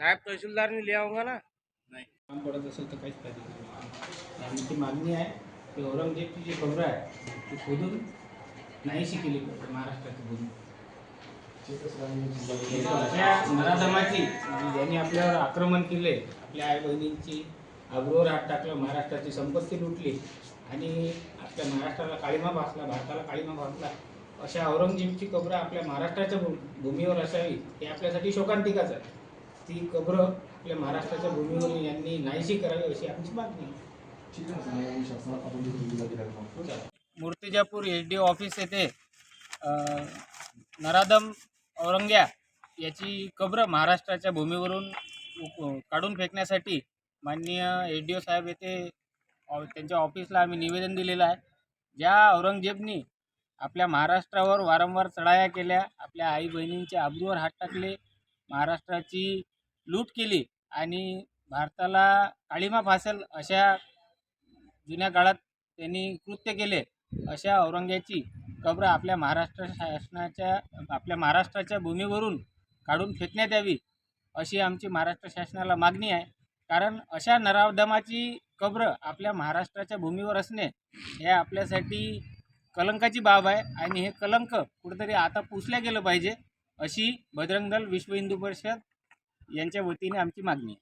नायब तहसीलदार तहसीलदारने लिहा होगा ना? काम पडत असेल तर काहीच फ़ायदा नाही की औरंगजेबची जी खबरं आहे ती खोदून नाहीशी केली पाहिजे महाराष्ट्राची भूमी. अशा नराधमाची म्हणजे ज्यांनी आपल्यावर आक्रमण केले आपल्या आई बहिणींची अग्रोवर हात टाकलं महाराष्ट्राची संपत्ती लुटली आणि आपल्या महाराष्ट्राला काळीमा भासला भारताला काळीमा भासला अशा औरंगजेबची कब्र आपल्या महाराष्ट्राच्या भूमीवर असावी हे आपल्यासाठी शोकांतिकाच आहे. ती कब्र आपल्या महाराष्ट्राच्या भूमीवर यांनी नाहीशी करावी अशी आमची मागणी आहे. मूर्तिजापूर एच डी ऑफिस येथे नरादम औरंग्या याची कब्र महाराष्ट्राच्या भूमीवरून काढून फेकण्यासाठी माननीय एच डी ओ साहेब येथे ऑ- त्यांच्या ऑफिसला आम्ही निवेदन दिलेलं आहे. ज्या औरंगजेबनी आपल्या महाराष्ट्रावर वारंवार चढाया केल्या आपल्या आई बहिणींच्या आबरूवर हात टाकले महाराष्ट्राची लूट केली आणि भारताला काळीमा फासेल अशा जुन्या काळात त्यांनी कृत्य केले अशा औरंग्याची कब्र आपल्या महाराष्ट्र शासनाच्या आपल्या महाराष्ट्राच्या भूमीवरून काढून फेकण्यात यावी अशी आमची महाराष्ट्र शासनाला मागणी आहे. कारण अशा नराधमाची कब्र आपल्या महाराष्ट्राच्या भूमीवर असणे हे आपल्यासाठी कलंकाची बाब आहे आणि हे कलंक कुठेतरी आता पुसल्या गेलं पाहिजे अशी बजरंग दल विश्व हिंदू परिषद यांच्या वतीने आमची मागणी आहे.